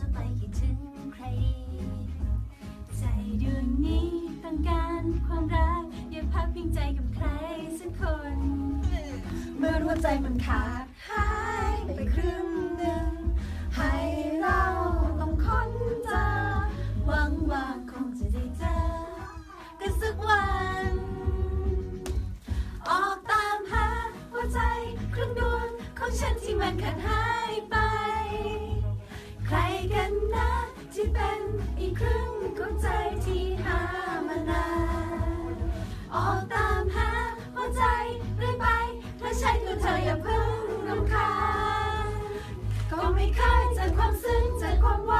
จะไปคิดถึงใครดีใจดวงนี้ต้องการความรัก อย่าพักพิงใจกับใครสักคน เมื่อหัวใจมันขาดหายไปครึ่งหนึ่งให้เราต้องค้นเจอหวังว่าคงจะได้เจอกันสักวัน ออกตามหาหัวใจครึ่งดวงของฉันที่มันขาดหาย อย่าเพิ่งรำคาญก็ไม่เคยเจอความซึ้งเจอความว่า